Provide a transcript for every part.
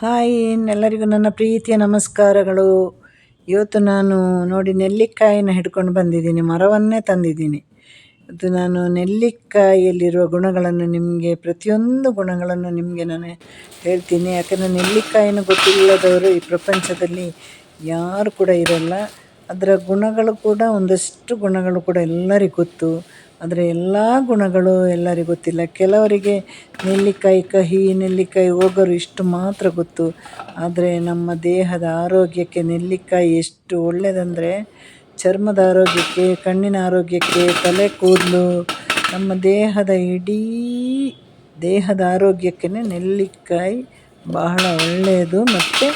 Hi ಎಲ್ಲರಿಗೂ ನನ್ನ ಪ್ರೀತಿಯ ನಮಸ್ಕಾರಗಳು. ಇವತ್ತು ನಾನು ನೋಡಿ ನೆಲ್ಲಿಕಾಯಿನ ಹಿಡ್ಕೊಂಡು ಬಂದಿದ್ದೀನಿ, ಮರವನ್ನೇ ತಂದಿದ್ದೀನಿ. ಇದು ನಾನು ನೆಲ್ಲಿಕಾಯಿಯಲ್ಲಿರುವ ಗುಣಗಳನ್ನು ನಿಮಗೆ, ಪ್ರತಿಯೊಂದು ಗುಣಗಳನ್ನು ನಿಮಗೆ ನಾನು ಹೇಳ್ತೀನಿ. ಯಾಕಂದರೆ ನೆಲ್ಲಿಕಾಯಿನ ಗೊತ್ತಿಲ್ಲದವರು ಈ ಪ್ರಪಂಚದಲ್ಲಿ ಯಾರು ಕೂಡ ಇರಲ್ಲ. ಅದರ ಗುಣಗಳು ಕೂಡ ಒಂದಷ್ಟು ಗುಣಗಳು ಕೂಡ ಎಲ್ಲರಿಗೂ ಗೊತ್ತು. ಆದರೆ ಎಲ್ಲ ಗುಣಗಳು ಎಲ್ಲರಿಗೂ ಗೊತ್ತಿಲ್ಲ. ಕೆಲವರಿಗೆ ನೆಲ್ಲಿಕಾಯಿ ಕಹಿ, ನೆಲ್ಲಿಕಾಯಿ ಒಗರು ಇಷ್ಟು ಮಾತ್ರ ಗೊತ್ತು. ಆದರೆ ನಮ್ಮ ದೇಹದ ಆರೋಗ್ಯಕ್ಕೆ ನೆಲ್ಲಿಕಾಯಿ ಎಷ್ಟು ಒಳ್ಳೆಯದಂದರೆ ಚರ್ಮದ ಆರೋಗ್ಯಕ್ಕೆ, ಕಣ್ಣಿನ ಆರೋಗ್ಯಕ್ಕೆ, ತಲೆ ಕೂದಲು, ನಮ್ಮ ದೇಹದ ಇಡೀ ದೇಹದ ಆರೋಗ್ಯಕ್ಕೆ ನೆಲ್ಲಿಕಾಯಿ ಬಹಳ ಒಳ್ಳೆಯದು ಮತ್ತು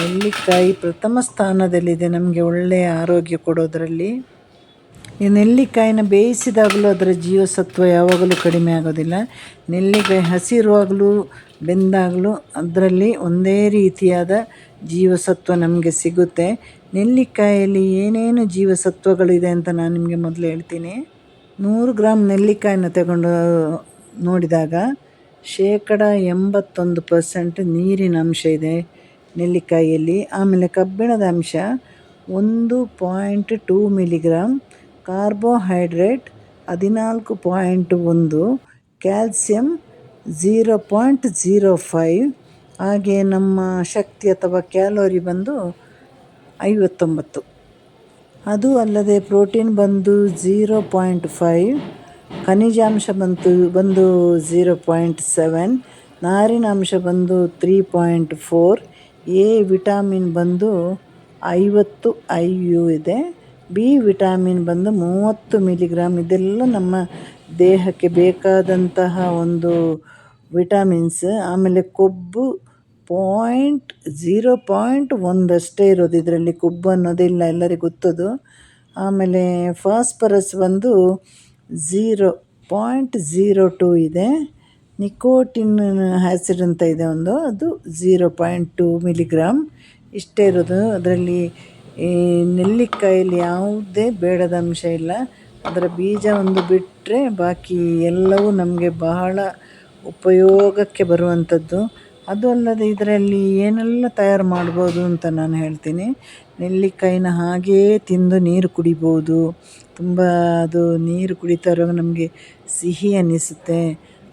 ನೆಲ್ಲಿಕಾಯಿ ಪ್ರಥಮ ಸ್ಥಾನದಲ್ಲಿದೆ ನಮಗೆ ಒಳ್ಳೆಯ ಆರೋಗ್ಯ ಕೊಡೋದರಲ್ಲಿ. ಈ ನೆಲ್ಲಿಕಾಯಿನ ಬೇಯಿಸಿದಾಗಲೂ ಅದರ ಜೀವಸತ್ವ ಯಾವಾಗಲೂ ಕಡಿಮೆ ಆಗೋದಿಲ್ಲ. ನೆಲ್ಲಿಕಾಯಿ ಹಸಿರುವಾಗಲೂ, ಬೆಂದಾಗಲೂ ಅದರಲ್ಲಿ ಒಂದೇ ರೀತಿಯಾದ ಜೀವಸತ್ವ ನಮಗೆ ಸಿಗುತ್ತೆ. ನೆಲ್ಲಿಕಾಯಲ್ಲಿ ಏನೇನು ಜೀವಸತ್ವಗಳಿದೆ ಅಂತ ನಾನು ನಿಮಗೆ ಮೊದಲು ಹೇಳ್ತೀನಿ. ನೂರು ಗ್ರಾಮ್ ನೆಲ್ಲಿಕಾಯಿನ ತಗೊಂಡು ನೋಡಿದಾಗ ಶೇಕಡ ಎಂಬತ್ತೊಂದು ಪರ್ಸೆಂಟ್ ನೀರಿನ ಅಂಶ ಇದೆ ನೆಲ್ಲಿಕಾಯಿಯಲ್ಲಿ. ಆಮೇಲೆ ಕಬ್ಬಿಣದ ಅಂಶ ಒಂದು ಪಾಯಿಂಟ್ ಟೂ ಮಿಲಿಗ್ರಾಮ್ ಕಾರ್ಬೋಹೈಡ್ರೇಟ್ ಹದಿನಾಲ್ಕು ಪಾಯಿಂಟ್ ಒಂದು calcium zero point zero five ಹಾಗೆ ನಮ್ಮ ಶಕ್ತಿ ಅಥವಾ ಕ್ಯಾಲೋರಿ ಬಂದು ಐವತ್ತೊಂಬತ್ತು. ಅದು ಅಲ್ಲದೆ ಪ್ರೋಟೀನ್ ಬಂದು ಝೀರೋ ಪಾಯಿಂಟ್ ಫೈವ್, ಖನಿಜಾಂಶ ಬಂತು, ಬಂದು ಝೀರೋ ಪಾಯಿಂಟ್ ಸೆವೆನ್, ನಾರಿನಾಂಶ ಬಂದು three point four, A vitamin ಬಂದು ಐವತ್ತು ಐ ಯು ಇದೆ. ಬಿ ವಿಟಾಮಿನ್ ಬಂದು ಮೂವತ್ತು ಮಿಲಿಗ್ರಾಮ್ ಇದೆಲ್ಲ ನಮ್ಮ ದೇಹಕ್ಕೆ ಬೇಕಾದಂತಹ ಒಂದು ವಿಟಾಮಿನ್ಸ್. ಆಮೇಲೆ ಕೊಬ್ಬು ಪಾಯಿಂಟ್ ಝೀರೋ ಪಾಯಿಂಟ್ ಒಂದಷ್ಟೇ ಇರೋದು ಇದರಲ್ಲಿ. ಕೊಬ್ಬು ಅನ್ನೋದಿಲ್ಲ ಎಲ್ಲರಿಗೂ ಗೊತ್ತದು. ಆಮೇಲೆ ಫಾಸ್ಫರಸ್ ಬಂದು ಝೀರೋ ಪಾಯಿಂಟ್ ಝೀರೋ ಟು ಇದೆ. ನಿಕೋಟಿನ್ ಆ್ಯಸಿಡ್ ಅಂತ ಇದೆ ಒಂದು, ಅದು ಝೀರೋ ಪಾಯಿಂಟ್ ಟು ಮಿಲಿಗ್ರಾಮ್ ಇಷ್ಟೇ ಇರೋದು. ಅದರಲ್ಲಿ ಈ ನೆಲ್ಲಿಕಾಯಲ್ಲಿ ಯಾವುದೇ ಬೇಡದ ಅಂಶ ಇಲ್ಲ. ಅದರ ಬೀಜ ಒಂದು ಬಿಟ್ಟರೆ ಬಾಕಿ ಎಲ್ಲವೂ ನಮಗೆ ಬಹಳ ಉಪಯೋಗಕ್ಕೆ ಬರುವಂಥದ್ದು. ಅದು ಅಲ್ಲದೆ ಇದರಲ್ಲಿ ಏನೆಲ್ಲ ತಯಾರು ಮಾಡ್ಬೋದು ಅಂತ ನಾನು ಹೇಳ್ತೀನಿ. ನೆಲ್ಲಿಕಾಯಿನ ಹಾಗೇ ತಿಂದು ನೀರು ಕುಡಿಬೋದು. ತುಂಬ ಅದು ನೀರು ಕುಡಿತಾ ಇರುವಾಗ ನಮಗೆ ಸಿಹಿ ಅನ್ನಿಸುತ್ತೆ.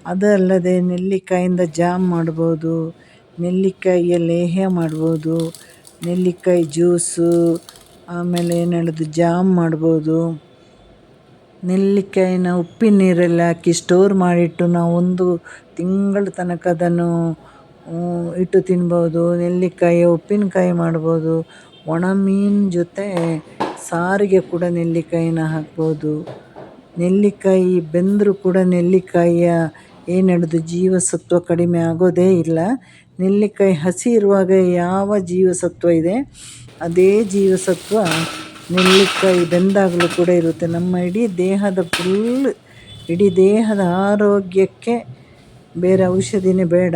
ಅದಲ್ಲದೆ ನೆಲ್ಲಿಕಾಯಿಂದ ಜಾಮ್ ಮಾಡ್ಬೋದು. ನೆಲ್ಲಿಕಾಯಿಯ ಲೇಹ್ಯ ಮಾಡ್ಬೋದು. ನೆಲ್ಲಿಕಾಯಿ ಜ್ಯೂಸು, ಆಮೇಲೆ ಏನು ಹೇಳೋದು ಜಾಮ್ ಮಾಡ್ಬೋದು. ನೆಲ್ಲಿಕಾಯಿನ ಉಪ್ಪಿನ ನೀರಲ್ಲಿ ಹಾಕಿ ಸ್ಟೋರ್ ಮಾಡಿಟ್ಟು ನಾವು ಒಂದು ತಿಂಗಳ ತನಕ ಅದನ್ನು ಇಟ್ಟು ತಿನ್ಬೋದು. ನೆಲ್ಲಿಕಾಯಿ ಉಪ್ಪಿನಕಾಯಿ ಮಾಡ್ಬೋದು. ಒಣ ಮೀನು ಜೊತೆ ಸಾರಿಗೆ ಕೂಡ ನೆಲ್ಲಿಕಾಯಿನ ಹಾಕ್ಬೋದು. ನೆಲ್ಲಿಕಾಯಿ ಬೆಂದರೂ ಕೂಡ ನೆಲ್ಲಿಕಾಯಿಯ ಏನು ಹೇಳೋದು? ಜೀವಸತ್ವ ಕಡಿಮೆ ಆಗೋದೇ ಇಲ್ಲ. ನೆಲ್ಲಿಕಾಯಿ ಹಸಿ ಇರುವಾಗ ಯಾವ ಜೀವಸತ್ವ ಇದೆ? ಅದೇ ಜೀವಸತ್ವ ನೆಲ್ಲಿಕಾಯಿ ಬೆಂದಾಗಲೂ ಕೂಡ ಇರುತ್ತೆ. ನಮ್ಮ ಇಡೀ ದೇಹದ ಫುಲ್ ಇಡೀ ದೇಹದ ಆರೋಗ್ಯಕ್ಕೆ ಬೇರೆ ಔಷಧಿನೇ ಬೇಡ.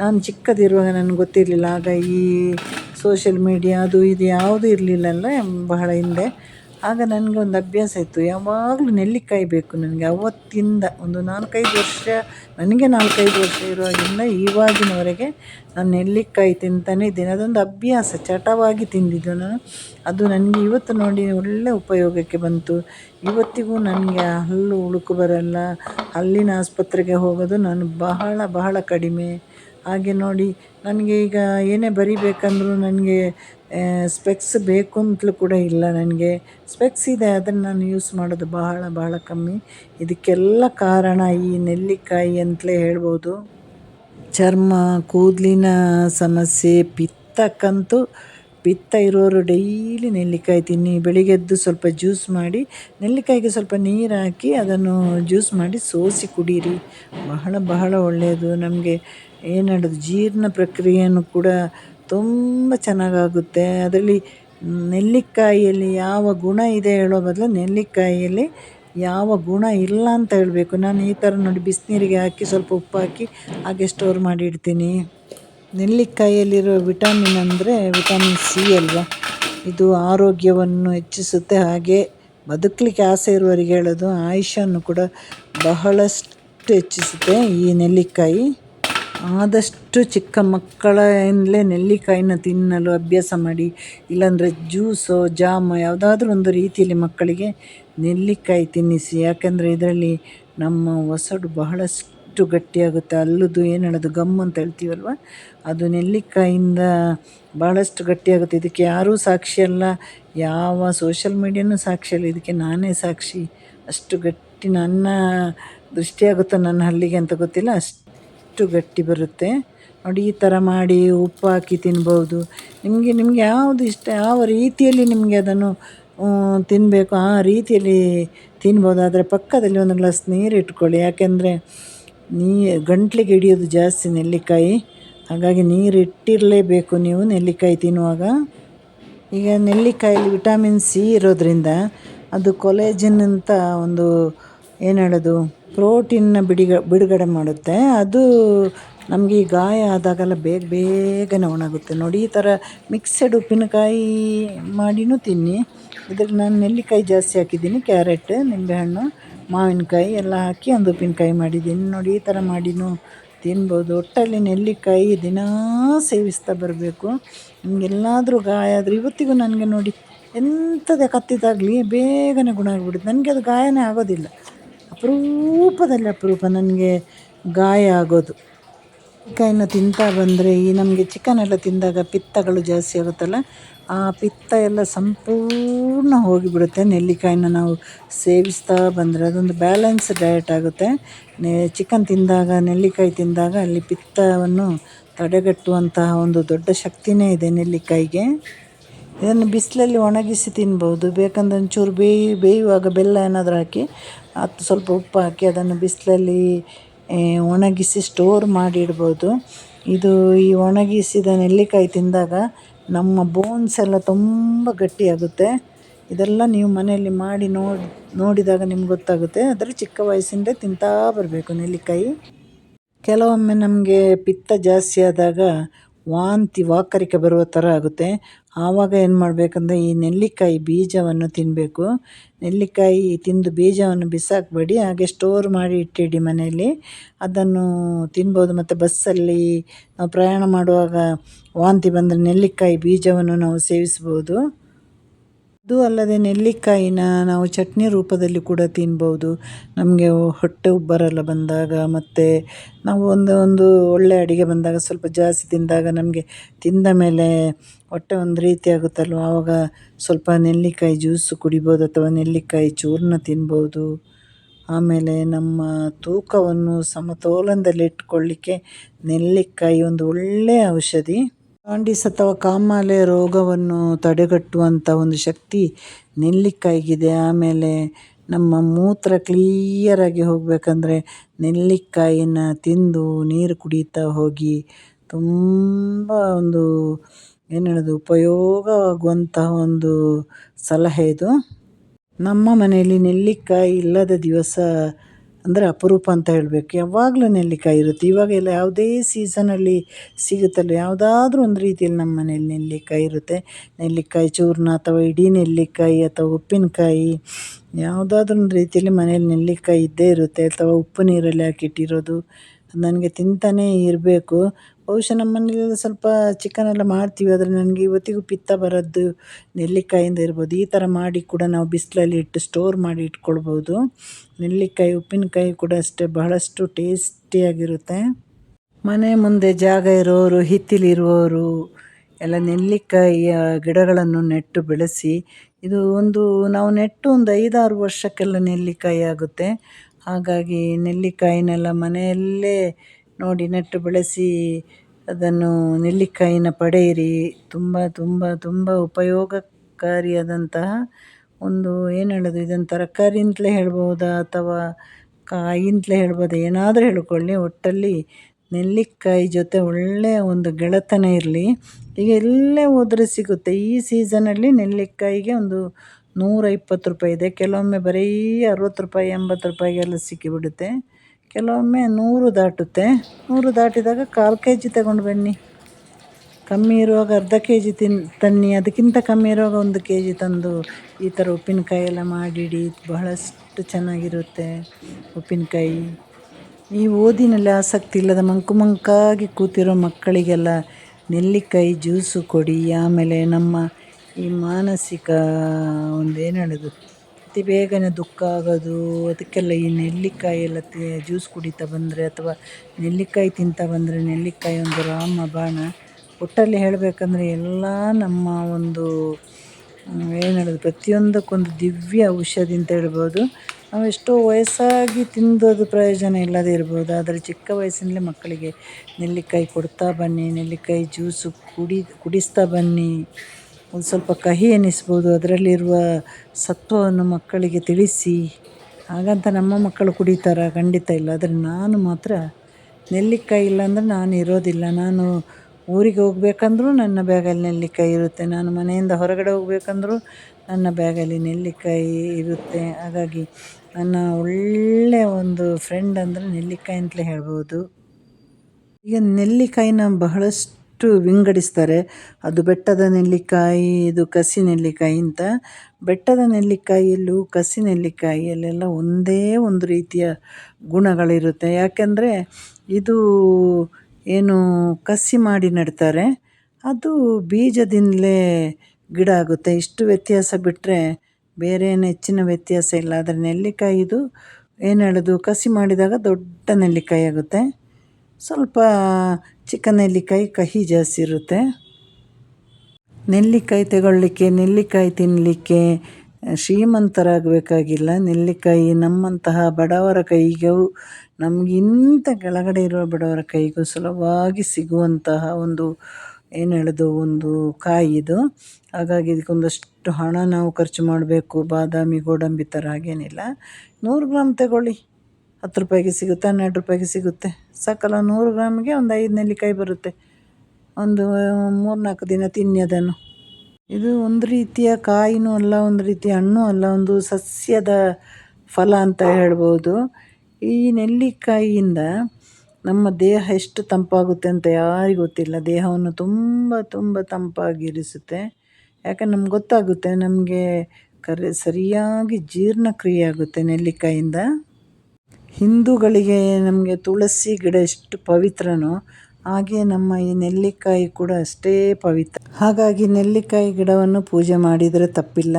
ನಾನು ಚಿಕ್ಕದಿರುವಾಗ ನನಗೆ ಗೊತ್ತಿರಲಿಲ್ಲ. ಆಗ ಈ ಸೋಷಿಯಲ್ ಮೀಡಿಯಾ ಅದು ಇದು ಯಾವುದೂ ಇರಲಿಲ್ಲಲ್ಲ ಬಹಳ ಹಿಂದೆ. ಆಗ ನನಗೆ ಒಂದು ಅಭ್ಯಾಸ ಇತ್ತು. ಯಾವಾಗಲೂ ನೆಲ್ಲಿಕಾಯಿ ಬೇಕು ನನಗೆ. ಅವತ್ತಿಂದ ಒಂದು ನಾಲ್ಕೈದು ವರ್ಷ, ನನಗೆ ನಾಲ್ಕೈದು ವರ್ಷ ಇರುವಾಗಿಂದ ಇವಾಗಿನವರೆಗೆ ನಾನು ನೆಲ್ಲಿಕಾಯಿ ತಿಂತಾನೇ ಇದ್ದೇನೆ. ಅದೊಂದು ಅಭ್ಯಾಸ, ಚಟವಾಗಿ ತಿಂದಿದ್ದು ನಾನು. ಅದು ನನಗೆ ಇವತ್ತು ನೋಡಿ ಒಳ್ಳೆ ಉಪಯೋಗಕ್ಕೆ ಬಂತು. ಇವತ್ತಿಗೂ ನನಗೆ ಹಲ್ಲು ಉಳುಕು ಬರಲ್ಲ. ಹಲ್ಲಿನ ಆಸ್ಪತ್ರೆಗೆ ಹೋಗೋದು ನಾನು ಬಹಳ ಬಹಳ ಕಡಿಮೆ. ಹಾಗೆ ನೋಡಿ, ನನಗೆ ಈಗ ಏನೇ ಬರಿಬೇಕಂದ್ರೂ ನನಗೆ ಸ್ಪೆಕ್ಸ್ ಬೇಕು ಅಂತಲೂ ಕೂಡ ಇಲ್ಲ ನನಗೆ. ಸ್ಪೆಕ್ಸ್ ಇದೆ ಅದನ್ನು ನಾನು ಯೂಸ್ ಮಾಡೋದು ಬಹಳ ಬಹಳ ಕಮ್ಮಿ. ಇದಕ್ಕೆಲ್ಲ ಕಾರಣ ಈ ನೆಲ್ಲಿಕಾಯಿ ಅಂತಲೇ ಹೇಳ್ಬೋದು. ಚರ್ಮ, ಕೂದಲಿನ ಸಮಸ್ಯೆ ಪಿತ್ತಕ್ಕಂತೂ ಪಿತ್ತ ಇರೋರು ಡೈಲಿ ನೆಲ್ಲಿಕಾಯಿ ತಿನ್ನಿ. ಬೆಳಿಗ್ಗೆ ಎದ್ದು ಸ್ವಲ್ಪ ಜ್ಯೂಸ್ ಮಾಡಿ, ನೆಲ್ಲಿಕಾಯಿಗೆ ಸ್ವಲ್ಪ ನೀರು ಹಾಕಿ ಅದನ್ನು ಜ್ಯೂಸ್ ಮಾಡಿ ಸೋಸಿ ಕುಡೀರಿ. ಬಹಳ ಬಹಳ ಒಳ್ಳೆಯದು ನಮಗೆ ಏನು ಜೀರ್ಣ ಪ್ರಕ್ರಿಯೆಯನ್ನು ಕೂಡ ತುಂಬ ಚೆನ್ನಾಗಾಗುತ್ತೆ. ಅದರಲ್ಲಿ ನೆಲ್ಲಿಕಾಯಿಯಲ್ಲಿ ಯಾವ ಗುಣ ಇದೆ ಹೇಳೋ ಬದಲು ನೆಲ್ಲಿಕಾಯಿಯಲ್ಲಿ ಯಾವ ಗುಣ ಇಲ್ಲ ಅಂತ ಹೇಳಬೇಕು. ನಾನು ಈ ಥರ ನೋಡಿ ಬಿಸಿನೀರಿಗೆ ಹಾಕಿ ಸ್ವಲ್ಪ ಉಪ್ಪು ಹಾಕಿ ಹಾಗೆ ಸ್ಟೋರ್ ಮಾಡಿ ಇಡ್ತೀನಿ ನೆಲ್ಲಿಕಾಯಿಯಲ್ಲಿರೋ ವಿಟಮಿನ್ ಅಂದರೆ ವಿಟಮಿನ್ ಸಿ ಅಲ್ವಾ? ಇದು ಆರೋಗ್ಯವನ್ನು ಹೆಚ್ಚಿಸುತ್ತೆ. ಹಾಗೆ ಬದುಕಲಿಕ್ಕೆ ಆಸೆ ಇರುವವರಿಗೆ ಹೇಳೋದು ಆಯುಷ್ಯನ್ನು ಕೂಡ ಬಹಳಷ್ಟು ಹೆಚ್ಚಿಸುತ್ತೆ ಈ ನೆಲ್ಲಿಕಾಯಿ. ಆದಷ್ಟು ಚಿಕ್ಕ ಮಕ್ಕಳಿಂದಲೇ ನೆಲ್ಲಿಕಾಯಿನ ತಿನ್ನಲು ಅಭ್ಯಾಸ ಮಾಡಿ, ಇಲ್ಲಾಂದರೆ ಜ್ಯೂಸು, ಜಾಮು, ಯಾವುದಾದ್ರೂ ಒಂದು ರೀತಿಯಲ್ಲಿ ಮಕ್ಕಳಿಗೆ ನೆಲ್ಲಿಕಾಯಿ ತಿನ್ನಿಸಿ. ಯಾಕೆಂದರೆ ಇದರಲ್ಲಿ ನಮ್ಮ ಒಸಡು ಬಹಳಷ್ಟು ಗಟ್ಟಿಯಾಗುತ್ತೆ. ಅಲ್ಲದು ಏನು ಹೇಳೋದು ಗಮ್ ಅಂತ ಹೇಳ್ತೀವಲ್ವ? ಅದು ನೆಲ್ಲಿಕಾಯಿಂದ ಬಹಳಷ್ಟು ಗಟ್ಟಿಯಾಗುತ್ತೆ. ಇದಕ್ಕೆ ಯಾರೂ ಸಾಕ್ಷಿ ಅಲ್ಲ. ಯಾವ ಸೋಷಲ್ ಮೀಡಿಯಾನೂ ಸಾಕ್ಷಿ ಅಲ್ಲ. ಇದಕ್ಕೆ ನಾನೇ ಸಾಕ್ಷಿ. ಅಷ್ಟು ಗಟ್ಟಿ ನನ್ನ ದೃಷ್ಟಿಯಾಗುತ್ತೋ ನನ್ನ ಹಲ್ಲಿಗೆ ಅಂತ ಗೊತ್ತಿಲ್ಲ. ಅಷ್ಟು ಗಟ್ಟಿ ಬರುತ್ತೆ. ನೋಡಿ, ಈ ಥರ ಮಾಡಿ ಉಪ್ಪು ಹಾಕಿ ತಿನ್ಬೋದು. ನಿಮಗೆ ನಿಮಗೆ ಯಾವುದು ಇಷ್ಟ, ಯಾವ ರೀತಿಯಲ್ಲಿ ನಿಮಗೆ ಅದನ್ನು ತಿನ್ನಬೇಕು ಆ ರೀತಿಯಲ್ಲಿ ತಿನ್ಬೋದು. ಆದರೆ ಪಕ್ಕದಲ್ಲಿ ಒಂದು ಗ್ಲಾಸ್ ನೀರು ಇಟ್ಕೊಳ್ಳಿ. ಯಾಕೆಂದರೆ ನೀ, ಗಂಟ್ಲಿಗೆ ಹಿಡಿಯೋದು ಜಾಸ್ತಿ ನೆಲ್ಲಿಕಾಯಿ. ಹಾಗಾಗಿ ನೀರು ಇಟ್ಟಿರಲೇಬೇಕು ನೀವು ನೆಲ್ಲಿಕಾಯಿ ತಿನ್ನುವಾಗ. ಈಗ ನೆಲ್ಲಿಕಾಯಲ್ಲಿ ವಿಟಮಿನ್ ಸಿ ಇರೋದ್ರಿಂದ ಅದು ಕೊಲೆಜಿನ್ ಅಂತ ಒಂದು, ಏನು ಹೇಳೋದು? ಪ್ರೋಟೀನ್ನ ಬಿಡಿಗ, ಬಿಡುಗಡೆ ಮಾಡುತ್ತೆ. ಅದು ನಮಗೆ ಈ ಗಾಯ ಆದಾಗೆಲ್ಲ ಬೇಗ ಬೇಗನೆ ಒಣಗುತ್ತೆ ನೋಡಿ, ಈ ಥರ ಮಿಕ್ಸೆಡ್ ಉಪ್ಪಿನಕಾಯಿ ಮಾಡಿನೂ ತಿನ್ನಿ. ಇದಕ್ಕೆ ನಾನು ನೆಲ್ಲಿಕಾಯಿ ಜಾಸ್ತಿ ಹಾಕಿದ್ದೀನಿ, ಕ್ಯಾರೆಟ್, ನಿಂಬೆಹಣ್ಣು, ಮಾವಿನಕಾಯಿ ಎಲ್ಲ ಹಾಕಿ ಒಂದು ಉಪ್ಪಿನಕಾಯಿ ಮಾಡಿದ್ದೀನಿ. ನೋಡಿ, ಈ ಥರ ಮಾಡಿನೂ ತಿನ್ಬೋದು. ಒಟ್ಟಲ್ಲಿ ನೆಲ್ಲಿಕಾಯಿ ದಿನಾ ಸೇವಿಸ್ತಾ ಬರಬೇಕು. ನಿಮಗೆಲ್ಲಾದರೂ ಗಾಯ ಆದರೆ ಇವತ್ತಿಗೂ ನನಗೆ ನೋಡಿ ಎಂಥದೇ ಕತ್ತಿದಾಗಲಿ ಬೇಗನೆ ಗುಣ ಆಗಿಬಿಡುತ್ತೆ. ನನಗೆ ಅದು ಗಾಯನೇ ಆಗೋದಿಲ್ಲ. ಅಪರೂಪದಲ್ಲಿ ಅಪರೂಪ. ನನಗೆ ಗಾಯ ಆಗೋದು. ಕಾಯಿನ ತಿಂತಾ ಬಂದರೆ ಈ ನಮಗೆ ಚಿಕನ್ ಎಲ್ಲ ತಿಂದಾಗ ಪಿತ್ತಗಳು ಜಾಸ್ತಿ ಆಗುತ್ತಲ್ಲ, ಆ ಪಿತ್ತ ಎಲ್ಲ ಸಂಪೂರ್ಣ ಹೋಗಿಬಿಡುತ್ತೆ. ನೆಲ್ಲಿಕಾಯಿನ ನಾವು ಸೇವಿಸ್ತಾ ಬಂದರೆ ಅದೊಂದು ಬ್ಯಾಲೆನ್ಸ್ ಡಯಟ್ ಆಗುತ್ತೆ. ಚಿಕನ್ ತಿಂದಾಗ, ನೆಲ್ಲಿಕಾಯಿ ತಿಂದಾಗ ಅಲ್ಲಿ ಪಿತ್ತವನ್ನು ತಡೆಗಟ್ಟುವಂತಹ ಒಂದು ದೊಡ್ಡ ಶಕ್ತಿನೇ ಇದೆ ನೆಲ್ಲಿಕಾಯಿಗೆ. ಇದನ್ನು ಬಿಸಿಲಲ್ಲಿ ಒಣಗಿಸಿ ತಿನ್ಬೋದು. ಬೇಕಂದ್ರೆ ಒಂಚೂರು ಬೇಯಿ, ಬೇಯುವಾಗ ಬೆಲ್ಲ ಏನಾದರೂ ಹಾಕಿ ಅದು ಸ್ವಲ್ಪ ಉಪ್ಪು ಹಾಕಿ ಅದನ್ನು ಬಿಸಿಲಲ್ಲಿ ಒಣಗಿಸಿ ಸ್ಟೋರ್ ಮಾಡಿ ಇಡ್ಬೋದು ಇದು ಈ ಒಣಗಿಸಿದ ನೆಲ್ಲಿಕಾಯಿ ತಿಂದಾಗ ನಮ್ಮ ಬೋನ್ಸ್ ಎಲ್ಲ ತುಂಬ ಗಟ್ಟಿಯಾಗುತ್ತೆ. ಇದೆಲ್ಲ ನೀವು ಮನೆಯಲ್ಲಿ ಮಾಡಿ ನೋಡಿ ನೋಡಿದಾಗ ನಿಮ್ಗೆ ಗೊತ್ತಾಗುತ್ತೆ. ಆದರೆ ಚಿಕ್ಕ ವಯಸ್ಸಿಂದ ತಿಂತಾ ಬರಬೇಕು ನೆಲ್ಲಿಕಾಯಿ. ಕೆಲವೊಮ್ಮೆ ನಮಗೆ ಪಿತ್ತ ಜಾಸ್ತಿ ಆದಾಗ ವಾಂತಿ, ವಾಕರಿಕೆ ಬರುವ ಥರ ಆಗುತ್ತೆ. ಆವಾಗ ಏನು ಮಾಡಬೇಕಂದ್ರೆ, ಈ ನೆಲ್ಲಿಕಾಯಿ ಬೀಜವನ್ನು ತಿನ್ನಬೇಕು ನೆಲ್ಲಿಕಾಯಿ ತಿಂದು ಬೀಜವನ್ನು ಬಿಸಾಕಬೇಡಿ. ಹಾಗೆ ಸ್ಟೋರ್ ಮಾಡಿ ಇಟ್ಟಿಡಿ ಮನೆಯಲ್ಲಿ. ಅದನ್ನು ತಿನ್ಬೋದು. ಮತ್ತು ಬಸ್ಸಲ್ಲಿ ನಾವು ಪ್ರಯಾಣ ಮಾಡುವಾಗ ವಾಂತಿ ಬಂದರೆ ನೆಲ್ಲಿಕಾಯಿ ಬೀಜವನ್ನು ನಾವು ಸೇವಿಸ್ಬೋದು. ಅದು ಅಲ್ಲದೆ ನೆಲ್ಲಿಕಾಯಿನ ನಾವು ಚಟ್ನಿ ರೂಪದಲ್ಲಿ ಕೂಡ ತಿನ್ಬೋದು. ನಮಗೆ ಹೊಟ್ಟೆ ಉಬ್ಬರೆಲ್ಲ ಬಂದಾಗ, ಮತ್ತು ನಾವು ಒಂದು ಒಂದು ಒಳ್ಳೆ ಅಡುಗೆ ಬಂದಾಗ, ಸ್ವಲ್ಪ ಜಾಸ್ತಿ ತಿಂದಾಗ ನಮಗೆ ತಿಂದ ಮೇಲೆ ಹೊಟ್ಟೆ ಒಂದು ರೀತಿ ಆಗುತ್ತಲ್ವ? ಆವಾಗ ಸ್ವಲ್ಪ ನೆಲ್ಲಿಕಾಯಿ ಜ್ಯೂಸು ಕುಡಿಬೋದು ಅಥವಾ ನೆಲ್ಲಿಕಾಯಿ ಚೂರ್ಣ ತಿನ್ಬೋದು. ಆಮೇಲೆ ನಮ್ಮ ತೂಕವನ್ನು ಸಮತೋಲನದಲ್ಲಿ ಇಟ್ಕೊಳ್ಳಿಕ್ಕೆ ನೆಲ್ಲಿಕಾಯಿ ಒಂದು ಒಳ್ಳೆಯ ಔಷಧಿ. ಜಾಂಡೀಸ್ ಅಥವಾ ಕಾಮಾಲೆ ರೋಗವನ್ನು ತಡೆಗಟ್ಟುವಂಥ ಒಂದು ಶಕ್ತಿ ನೆಲ್ಲಿಕಾಯಿಗಿದೆ. ಆಮೇಲೆ ನಮ್ಮ ಮೂತ್ರ ಕ್ಲಿಯರಾಗಿ ಹೋಗಬೇಕಂದ್ರೆ ನೆಲ್ಲಿಕಾಯಿನ ತಿಂದು ನೀರು ಕುಡಿತಾ ಹೋಗಿ ತುಂಬ ಒಂದು, ಏನು ಹೇಳೋದು, ಉಪಯೋಗವಾಗುವಂತಹ ಒಂದು ಸಲಹೆ ಇದು. ನಮ್ಮ ಮನೆಯಲ್ಲಿ ನೆಲ್ಲಿಕಾಯಿ ಇಲ್ಲದ ದಿವಸ ಅಂದರೆ ಅಪರೂಪ ಅಂತ ಹೇಳಬೇಕು. ಯಾವಾಗಲೂ ನೆಲ್ಲಿಕಾಯಿ ಇರುತ್ತೆ. ಇವಾಗೆಲ್ಲ ಯಾವುದೇ ಸೀಸನಲ್ಲಿ ಸಿಗುತ್ತಲ್ಲ, ಯಾವುದಾದ್ರೂ ಒಂದು ರೀತಿಯಲ್ಲಿ ನಮ್ಮ ಮನೇಲಿ ನೆಲ್ಲಿಕಾಯಿ ಇರುತ್ತೆ. ನೆಲ್ಲಿಕಾಯಿ ಚೂರ್ಣ ಅಥವಾ ಇಡೀ ನೆಲ್ಲಿಕಾಯಿ ಅಥವಾ ಉಪ್ಪಿನಕಾಯಿ, ಯಾವುದಾದ್ರೂ ಒಂದು ರೀತಿಯಲ್ಲಿ ಮನೇಲಿ ನೆಲ್ಲಿಕಾಯಿ ಇದ್ದೇ ಇರುತ್ತೆ. ಅಥವಾ ಉಪ್ಪು ನೀರಲ್ಲಿ ಹಾಕಿಟ್ಟಿರೋದು, ನನಗೆ ತಿಂತಾನೇ ಇರಬೇಕು. ಬಹುಶಃ ನಮ್ಮ ಮನೇಲೆಲ್ಲ ಸ್ವಲ್ಪ ಚಿಕನ್ ಎಲ್ಲ ಮಾಡ್ತೀವಿ, ಆದರೆ ನನಗೆ ಇವತ್ತಿಗೂ ಪಿತ್ತ ಬರೋದು ನೆಲ್ಲಿಕಾಯಿಂದ ಇರ್ಬೋದು. ಈ ಥರ ಮಾಡಿ ಕೂಡ ನಾವು ಬಿಸಿಲಲ್ಲಿ ಇಟ್ಟು ಸ್ಟೋರ್ ಮಾಡಿ ಇಟ್ಕೊಳ್ಬೋದು. ನೆಲ್ಲಿಕಾಯಿ, ಉಪ್ಪಿನಕಾಯಿ ಕೂಡ ಅಷ್ಟೇ, ಬಹಳಷ್ಟು ಟೇಸ್ಟಿಯಾಗಿರುತ್ತೆ. ಮನೆ ಮುಂದೆ ಜಾಗ ಇರೋರು, ಹಿತ್ತಿಲಿರುವವರು ಎಲ್ಲ ನೆಲ್ಲಿಕಾಯಿಯ ಗಿಡಗಳನ್ನು ನೆಟ್ಟು ಬೆಳೆಸಿ, ಇದು ಒಂದು, ನಾವು ನೆಟ್ಟು ಒಂದು ಐದಾರು ವರ್ಷಕ್ಕೆಲ್ಲ ನೆಲ್ಲಿಕಾಯಿ ಆಗುತ್ತೆ. ಹಾಗಾಗಿ ನೆಲ್ಲಿಕಾಯಿನೆಲ್ಲ ಮನೆಯಲ್ಲೇ ನೋಡಿ ನೆಟ್ಟು ಬೆಳೆಸಿ, ಅದನ್ನು ನೆಲ್ಲಿಕಾಯಿನ ಪಡೆಯಿರಿ. ತುಂಬ ತುಂಬ ತುಂಬ ಉಪಯೋಗಕಾರಿಯಾದಂತಹ ಒಂದು ಏನು ಹೇಳೋದು, ಇದನ್ನು ತರಕಾರಿ ಅಂತಲೇ ಹೇಳ್ಬೋದಾ ಅಥವಾ ಕಾಯಿ ಅಂತಲೇ ಹೇಳ್ಬೋದಾ? ಏನಾದರೂ ಹೇಳ್ಕೊಳ್ಳಿ. ಒಟ್ಟಲ್ಲಿ ನೆಲ್ಲಿಕಾಯಿ ಜೊತೆ ಒಳ್ಳೆಯ ಒಂದು ಗೆಳೆತನ ಇರಲಿ. ಈಗ ಎಲ್ಲೇ ಹೋದರೆ ಸಿಗುತ್ತೆ. ಈ ಸೀಸನಲ್ಲಿ ನೆಲ್ಲಿಕಾಯಿಗೆ ಒಂದು ನೂರ ಇಪ್ಪತ್ತು ರೂಪಾಯಿ ಇದೆ. ಕೆಲವೊಮ್ಮೆ ಬರೀ ಅರವತ್ತು ರೂಪಾಯಿ, ಎಂಬತ್ತು ರೂಪಾಯಿಗೆಲ್ಲ ಸಿಕ್ಕಿಬಿಡುತ್ತೆ. ಕೆಲವೊಮ್ಮೆ ನೂರು ದಾಟುತ್ತೆ. ನೂರು ದಾಟಿದಾಗ ಕಾಲು ಕೆ ಜಿ ತಗೊಂಡು ಬನ್ನಿ. ಕಮ್ಮಿ ಇರುವಾಗ ಅರ್ಧ ಕೆ ಜಿ ತಿನ್, ತನ್ನಿ, ಅದಕ್ಕಿಂತ ಕಮ್ಮಿ ಇರುವಾಗ ಒಂದು ಕೆ ಜಿ ತಂದು ಈ ಥರ ಉಪ್ಪಿನಕಾಯಿ ಎಲ್ಲ ಮಾಡಿಡಿ, ಬಹಳಷ್ಟು ಚೆನ್ನಾಗಿರುತ್ತೆ ಉಪ್ಪಿನಕಾಯಿ. ಈ ಓದಿನಲ್ಲಿ ಆಸಕ್ತಿ ಇಲ್ಲದ ಮಂಕು ಮಂಕಾಗಿ ಕೂತಿರೋ ಮಕ್ಕಳಿಗೆಲ್ಲ ನೆಲ್ಲಿಕಾಯಿ ಜ್ಯೂಸು ಕೊಡಿ, ಆಮೇಲೆ ನಮ್ಮ ಈ ಮಾನಸಿಕ ಒಂದು ಏನು ಹೇಳೋದು ಅತಿ ಬೇಗನೆ ದುಃಖ ಆಗೋದು, ಅದಕ್ಕೆಲ್ಲ ಈ ನೆಲ್ಲಿಕಾಯಿ ಎಲ್ಲ ಜ್ಯೂಸ್ ಕುಡಿತಾ ಬಂದರೆ ಅಥವಾ ನೆಲ್ಲಿಕಾಯಿ ತಿಂತಾ ಬಂದರೆ ನೆಲ್ಲಿಕಾಯಿ ಒಂದು ರಾಮಬಾಣ ಒಟ್ಟಲ್ಲಿ ಹೇಳಬೇಕಂದ್ರೆ ಎಲ್ಲ ನಮ್ಮ ಒಂದು ಏನು ಹೇಳೋದು, ಪ್ರತಿಯೊಂದಕ್ಕೊಂದು ದಿವ್ಯ ಔಷಧಿ ಅಂತ ಹೇಳ್ಬೋದು. ನಾವು ಎಷ್ಟೋ ವಯಸ್ಸಾಗಿ ತಿಂದು ಅದು ಪ್ರಯೋಜನ ಇಲ್ಲದೇ ಇರ್ಬೋದು. ಆದರೆ ಚಿಕ್ಕ ವಯಸ್ಸಿನಲ್ಲೇ ಮಕ್ಕಳಿಗೆ ನೆಲ್ಲಿಕಾಯಿ ಕೊಡ್ತಾ ಬನ್ನಿ, ನೆಲ್ಲಿಕಾಯಿ ಜ್ಯೂಸು ಕುಡಿ, ಕುಡಿಸ್ತಾ ಬನ್ನಿ. ಒಂದು ಸ್ವಲ್ಪ ಕಹಿ ಎನಿಸ್ಬೋದು. ಅದರಲ್ಲಿರುವ ಸತ್ವವನ್ನು ಮಕ್ಕಳಿಗೆ ತಿಳಿಸಿ. ಹಾಗಂತ ನಮ್ಮ ಮಕ್ಕಳು ಕುಡಿತಾರ? ಖಂಡಿತ ಇಲ್ಲ. ಆದರೆ ನಾನು ಮಾತ್ರ ನೆಲ್ಲಿಕಾಯಿ ಇಲ್ಲಾಂದ್ರೆ ನಾನು ಇರೋದಿಲ್ಲ. ನಾನು ಊರಿಗೆ ಹೋಗ್ಬೇಕಂದ್ರೂ ನನ್ನ ಬ್ಯಾಗಲ್ಲಿ ನೆಲ್ಲಿಕಾಯಿ ಇರುತ್ತೆ. ನಾನು ಮನೆಯಿಂದ ಹೊರಗಡೆ ಹೋಗ್ಬೇಕಂದ್ರೂ ನನ್ನ ಬ್ಯಾಗಲ್ಲಿ ನೆಲ್ಲಿಕಾಯಿ ಇರುತ್ತೆ. ಹಾಗಾಗಿ ನನ್ನ ಒಳ್ಳೆಯ ಒಂದು ಫ್ರೆಂಡ್ ಅಂದರೆ ನೆಲ್ಲಿಕಾಯಿ ಅಂತಲೇ ಹೇಳ್ಬೋದು. ಈಗ ನೆಲ್ಲಿಕಾಯಿನ ಬಹಳಷ್ಟು ವಿಂಗಡಿಸ್ತಾರೆ. ಅದು ಬೆಟ್ಟದ ನೆಲ್ಲಿಕಾಯಿ, ಇದು ಕಸಿ ನೆಲ್ಲಿಕಾಯಿ ಅಂತ. ಬೆಟ್ಟದ ನೆಲ್ಲಿಕಾಯಿಯಲ್ಲೂ ಕಸಿ ನೆಲ್ಲಿಕಾಯಿಯಲ್ಲೆಲ್ಲ ಒಂದೇ ಒಂದು ರೀತಿಯ ಗುಣಗಳಿರುತ್ತೆ. ಯಾಕೆಂದರೆ ಇದು ಏನು ಕಸಿ ಮಾಡಿ ನೆಡ್ತಾರೆ, ಅದು ಬೀಜದಿಂದಲೇ ಗಿಡ ಆಗುತ್ತೆ. ಇಷ್ಟು ವ್ಯತ್ಯಾಸ ಬಿಟ್ಟರೆ ಬೇರೆ ಏನು ಹೆಚ್ಚಿನ ವ್ಯತ್ಯಾಸ ಇಲ್ಲ. ಆದರೆ ನೆಲ್ಲಿಕಾಯಿದು ಏನು ಹೇಳೋದು? ಕಸಿ ಮಾಡಿದಾಗ ದೊಡ್ಡ ನೆಲ್ಲಿಕಾಯಿ ಆಗುತ್ತೆ. ಸ್ವಲ್ಪ ಚಿಕ್ಕ ನೆಲ್ಲಿಕಾಯಿ ಕಹಿ ಜಾಸ್ತಿ ಇರುತ್ತೆ. ನೆಲ್ಲಿಕಾಯಿ ತಗೊಳ್ಳಿಕ್ಕೆ, ನೆಲ್ಲಿಕಾಯಿ ತಿನ್ನಲಿಕ್ಕೆ ಶ್ರೀಮಂತರಾಗಬೇಕಾಗಿಲ್ಲ. ನೆಲ್ಲಿಕಾಯಿ ನಮ್ಮಂತಹ ಬಡವರ ಕೈಗೂ, ನಮಗಿಂತ ಕೆಳಗಡೆ ಇರುವ ಬಡವರ ಕೈಗೂ ಸುಲಭವಾಗಿ ಸಿಗುವಂತಹ ಒಂದು, ಏನು ಹೇಳೋದು, ಒಂದು ಕಾಯಿ ಇದು. ಹಾಗಾಗಿ ಇದಕ್ಕೊಂದಷ್ಟು ಹಣ ನಾವು ಖರ್ಚು ಮಾಡಬೇಕು. ಬಾದಾಮಿ, ಗೋಡಂಬಿ ಥರ ಹಾಗೇನಿಲ್ಲ. ನೂರು ಗ್ರಾಮ್ ತಗೊಳ್ಳಿ. ಹತ್ತು ರೂಪಾಯಿಗೆ ಸಿಗುತ್ತೆ, ಹನ್ನೆರಡು ರೂಪಾಯಿಗೆ ಸಿಗುತ್ತೆ. ಸಾಕಲ್ಲ, ನೂರು ಗ್ರಾಮ್ಗೆ ಒಂದು ಐದು ನೆಲ್ಲಿಕಾಯಿ ಬರುತ್ತೆ. ಒಂದು ಮೂರು ನಾಲ್ಕು ದಿನ ತಿನ್ನಿ ಅದನ್ನು. ಇದು ಒಂದು ರೀತಿಯ ಕಾಯಿನೂ ಅಲ್ಲ, ಒಂದು ರೀತಿಯ ಹಣ್ಣು ಅಲ್ಲ, ಒಂದು ಸಸ್ಯದ ಫಲ ಅಂತ ಹೇಳ್ಬೋದು. ಈ ನೆಲ್ಲಿಕಾಯಿಯಿಂದ ನಮ್ಮ ದೇಹ ಎಷ್ಟು ತಂಪಾಗುತ್ತೆ ಅಂತ ಯಾರಿಗೂ ಗೊತ್ತಿಲ್ಲ. ದೇಹವನ್ನು ತುಂಬ ತುಂಬ ತಂಪಾಗಿರಿಸುತ್ತೆ. ಯಾಕಂದ್ರೆ ನಮ್ಗೆ ಗೊತ್ತಾಗುತ್ತೆ, ನಮಗೆ ಕರೆ, ಸರಿಯಾಗಿ ಜೀರ್ಣಕ್ರಿಯೆ ಆಗುತ್ತೆ ನೆಲ್ಲಿಕಾಯಿಂದ. ಹಿಂದೂಗಳಿಗೆ ನಮಗೆ ತುಳಸಿ ಗಿಡ ಎಷ್ಟು ಪವಿತ್ರನೋ ಹಾಗೆ ನಮ್ಮ ಈ ನೆಲ್ಲಿಕಾಯಿ ಕೂಡ ಅಷ್ಟೇ ಪವಿತ್ರ. ಹಾಗಾಗಿ ನೆಲ್ಲಿಕಾಯಿ ಗಿಡವನ್ನು ಪೂಜೆ ಮಾಡಿದರೆ ತಪ್ಪಿಲ್ಲ.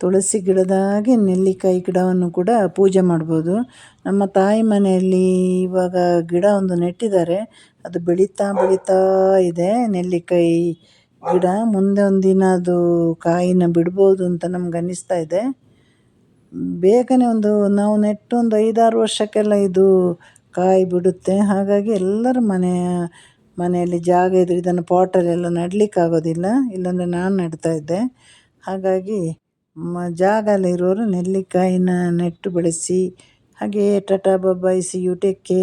ತುಳಸಿ ಗಿಡದಾಗೆ ನೆಲ್ಲಿಕಾಯಿ ಗಿಡವನ್ನು ಕೂಡ ಪೂಜೆ ಮಾಡ್ಬೋದು. ನಮ್ಮ ತಾಯಿ ಮನೆಯಲ್ಲಿ ಇವಾಗ ಗಿಡ ಒಂದು ನೆಟ್ಟಿದ್ದಾರೆ. ಅದು ಬೆಳೀತಾ ಬೆಳೀತಾ ಇದೆ. ನೆಲ್ಲಿಕಾಯಿ ಗಿಡ ಮುಂದೆ ಒಂದಿನ ಅದು ಕಾಯಿನ ಬಿಡ್ಬೋದು ಅಂತ ನಮ್ಗೆ ಅನ್ನಿಸ್ತಾ ಇದೆ. ಬೇಗನೆ ಒಂದು ನಾವು ನೆಟ್ಟು ಒಂದು ಐದಾರು ವರ್ಷಕ್ಕೆಲ್ಲ ಇದು ಕಾಯಿ ಬಿಡುತ್ತೆ ಹಾಗಾಗಿ ಎಲ್ಲರ ಮನೆಯ ಮನೆಯಲ್ಲಿ ಜಾಗ ಇದ್ದರೆ ಇದನ್ನು ಪಾಟಲ್ಲೆಲ್ಲ ನೆಡಲಿಕ್ಕಾಗೋದಿಲ್ಲ. ಇಲ್ಲಾಂದರೆ ನಾನು ನೆಡ್ತಾ ಇದ್ದೆ. ಹಾಗಾಗಿ ಮ ಜಾಗ ನೆಲ್ಲಿಕಾಯಿನ ನೆಟ್ಟು ಬೆಳೆಸಿ ಹಾಗೆಯೇ ಟಾಟಾ ಬಬ್ಬಾಯಿಸಿ ಸಿ